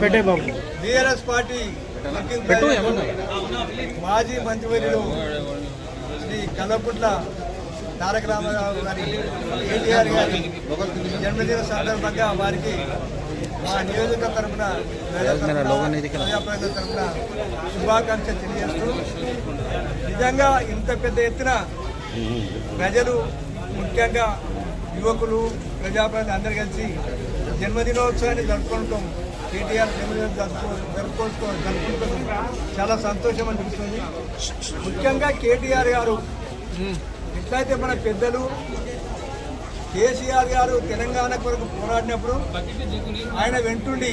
పెట్టే బాబు. BRS party మాజీ మంత్రివర్యులు శ్రీ కల్లపుట్ల తారక రామారావు గారి కేటీఆర్ గారి జన్మదిన సందర్భంగా వారికి మా నియోజక తరఫున ప్రజాప్రతినిధుల తరఫున శుభాకాంక్షలు తెలియజేస్తూ నిజంగా ఇంత పెద్ద ఎత్తున ప్రజలు ముఖ్యంగా యువకులు ప్రజాప్రతినిధులు అందరూ కలిసి జన్మదినోత్సవాన్ని జరుపుకుంటాం. కేటీఆర్ జన్మదినం జరుపుకో జరుపుకో జరుపుకుంటాం చాలా సంతోషం అనిపిస్తుంది. ముఖ్యంగా కేటీఆర్ గారు. ఎట్లయితే మన పెద్దలు కేసీఆర్ గారు తెలంగాణ కొరకు పోరాడినప్పుడు ఆయన వెంటుండి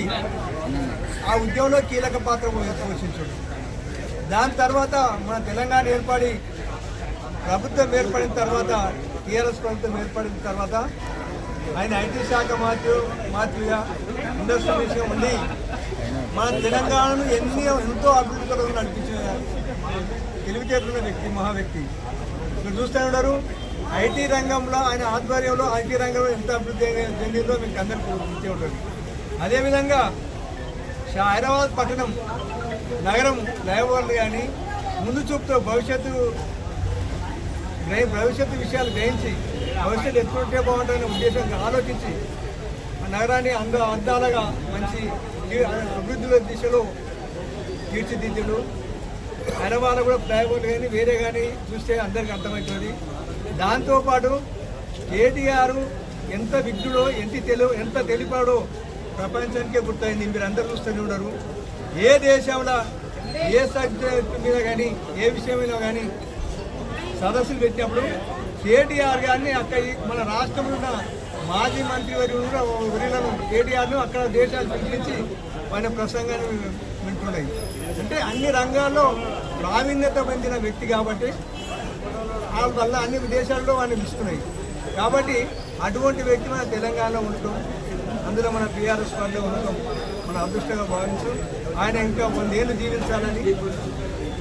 ఆ ఉద్యమంలో కీలక పాత్ర పోషించాడు. దాని తర్వాత మన తెలంగాణ ఏర్పడి ప్రభుత్వం ఏర్పడిన తర్వాత టీఆర్ఎస్ ప్రభుత్వం ఏర్పడిన తర్వాత ఆయన ఐటీ శాఖ మాతృ మాతృగా ఇండస్ట్రీ విషయం ఉండి మన తెలంగాణను ఎన్ని ఎంతో అభివృద్ధి కొరకు నడిపించిన తెలివితేటలున్న వ్యక్తి మహా వ్యక్తి. మీరు చూస్తూనే ఉన్నారు ఐటీ రంగంలో ఆయన ఆధ్వర్యంలో ఐటీ రంగంలో ఎంత అభివృద్ధి చెందిందో మీకు అందరికీ గుర్తు ఉంటుంది అదేవిధంగా షా- హైదరాబాద్ పట్టణం నగరం లేవాలి కానీ ముందు చూపుతో భవిష్యత్తు భవిష్యత్తు విషయాలు గ్రహించి భవిష్యత్తు ఎత్తుకుంటే బాగుంటుందనే ఉద్దేశంగా ఆలోచించి ఆ నగరాన్ని అంద అందాలుగా మంచి అభివృద్ధుల అభివృద్ధిలో దిశలో తీర్చిదిద్దుడు. హైదరాబాద్ కూడా ఫ్లైఓవర్ కానీ వేరే కానీ చూస్తే అందరికీ అర్థమవుతుంది. దాంతోపాటు కేటీఆర్ ఎంత విఘ్నుడో ఎంత తెలు ఎంత తెలిపాడో ప్రపంచానికే గుర్తయింది. మీరు అందరు చూస్తూనే ఉండరు ఏ దేశంలో ఏ సబ్జెక్ట్ మీద కానీ ఏ విషయం మీద కానీ సదస్సులు పెట్టినప్పుడు కేటీఆర్ గారిని అక్కడ మన రాష్ట్రంలో ఉన్న మాజీ మంత్రి వరిలను కేటీఆర్ను అక్కడ దేశాలు పిలిపించి ఆయన ప్రసంగాన్ని వింటున్నాయి. అంటే అన్ని రంగాల్లో ప్రావీణ్యత పొందిన వ్యక్తి కాబట్టి వాళ్ళ వల్ల అన్ని దేశాల్లో ఆయన ఇస్తున్నాయి కాబట్టి అటువంటి వ్యక్తి మన తెలంగాణలో ఉండటం అందులో మన టీఆర్ఎస్ పార్టీలో ఉండటం మన అదృష్టంగా భావించు. ఆయన ఇంకా వందేళ్ళు జీవించాలని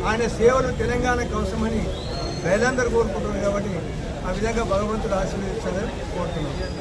ఆయన సేవలు తెలంగాణ కోసమని ప్రజలందరూ కోరుకుంటున్నారు కాబట్టి ఆ విధంగా భగవంతుడు ఆశీర్వదించాలని కోరుతున్నాను